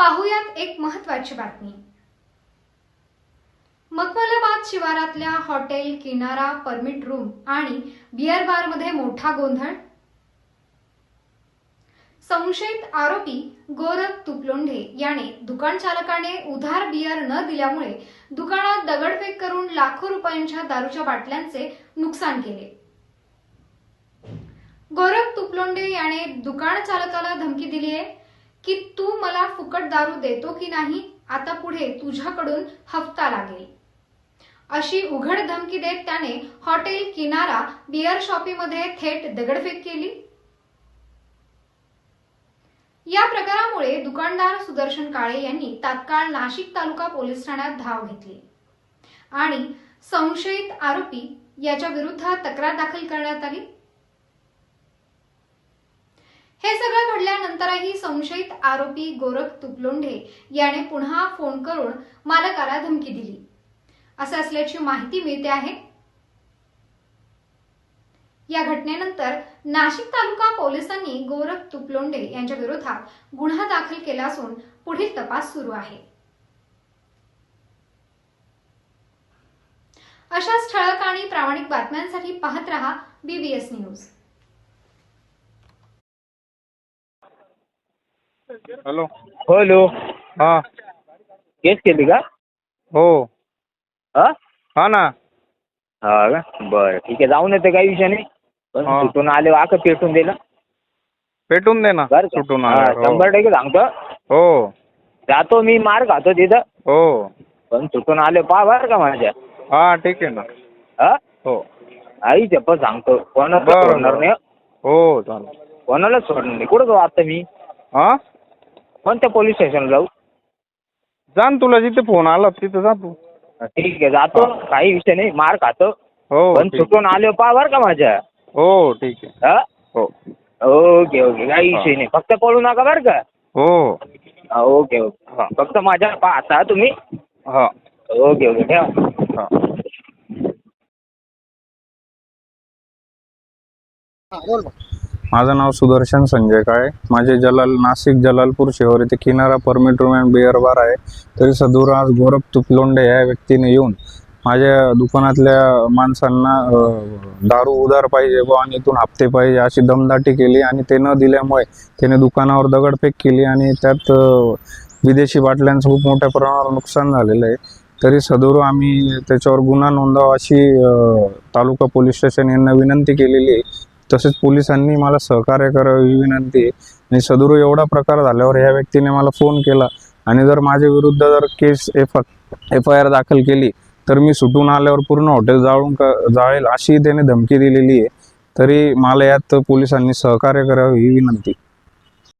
पाहुयात एक महत्वाची बातमी. मकमलाबाद शिवारातल्या हॉटेल किनारा परमिट रूम आणि बिअर बारमध्ये मोठा गोंधळ? संशयित आरोपी गोरख तुपलोंढे याने दुकान चालकाने उधार बियर न दिल्यामुळे दुकानात दगडफेक करून लाखो रुपयांच्या दारूच्या बाटल्यांचे नुकसान केले. गोरख तुपलोंडे याने दुकान चालकाला धमकी दिली आहे. की तू मला फुकट दारू देतो की नाही आता पुढे तुझ्याकडून हफ्ता लागेल. अशी उघड धमकी देत त्याने हॉटेल किनारा बिअर शॉपीमध्ये थेट दगडफेक केली. या प्रकारामुळे दुकानदार सुदर्शन काळे यांनी तात्काळ नाशिक तालुका पोलीस ठाण्यात धाव घेतली. आणि संशयित आरोपी याच्या विरुद्ध तक्रार दाखल करण्यात आली. हे सगळं घडल्यानंतरही संशयित आरोपी गोरख तुपलोंढे याने पुन्हा फोन करून मालकाला धमकी दिली. असं असल्याची माहिती मिळते आहे. या घटनेनंतर नाशिक तालुका पोलिसांनी गोरख तुपलोंडे यांच्या विरोधात गुन्हा दाखल केला असून पुढील तपास सुरू आहे. अशाच ठळक आणि प्रामाणिक बातम्यांसाठी पाहत रहा बीबीएस न्यूज हॅलो. हॅलो. हा. केस केली का? हो. हा? हा ना. हा का? बरं ठीक आहे. जाऊन येते काही विषय नाही. पण हा. सुटून आले वाका पेटून दे ना. पेटून दे ना. बरं का? सुटून हा, आल्यावर. शंभर टक्के सांगतो. हो. जातो मी मार खातो तिथं. हो. पण सुटून आले पा बरं का माझ्या. हा ठीक आहे ना. हा? हो. आई चप्पल सांगतो. कोणाला बरं, सोडणार बरं. नाही. हो चालेल. कोणालाच सोडणार नाही? कुठं जाऊ आता मी? हा? कोणत्या पोलीस स्टेशनला जाऊ? जा ना तुला जिथे फोन आला तिथे जा तू. ठीक आहे जातो. काही विषय नाही मार खातो. हो पण ठीक. सुटून आले पा बरं का माझ्या. हो ठीक आहे. हा? हो. ओके ओके काही विषय नाही. फक्त पळू नका बरं का? हो. हा, ओके ओके. हा. फक्त माझ्या पाहता तुम्ही. हा. ओके ओके ठेवा. हा. माझं नाव सुदर्शन संजय काळे. माझे जलाल नाशिक जलालपूर शहर येथे Kinara permit room and beer bar आहे. तरी सदूर आज गोरख तुपलोंडे या व्यक्तीने येऊन माझ्या दुकानातल्या माणसांना दारू उधार पाहिजे व आणि इथून हप्ते पाहिजे अशी दमदाटी केली आणि ते न दिल्यामुळे त्याने दुकानावर दगडफेक केली आणि त्यात विदेशी बाटल्यांचं खूप मोठ्या प्रमाणावर नुकसान झालेलं आहे. तरी सदोर आम्ही त्याच्यावर गुन्हा नोंदवावा अशी तालुका पोलीस स्टेशन यांना विनंती केलेली आहे. तसेच पोलिसांनी मला सहकार्य करावी ही विनंती आणि सदुरू एवढा प्रकार झाल्यावर या व्यक्तीने मला फोन केला. आणि जर माझ्या विरुद्ध जर case F F I R दाखल केली तर मी सुटून आल्यावर पूर्ण हॉटेल जाळून क जाळेल अशी त्याने धमकी दिलेली आहे. तरी मला यात पोलिसांनी सहकार्य करावी ही विनंती.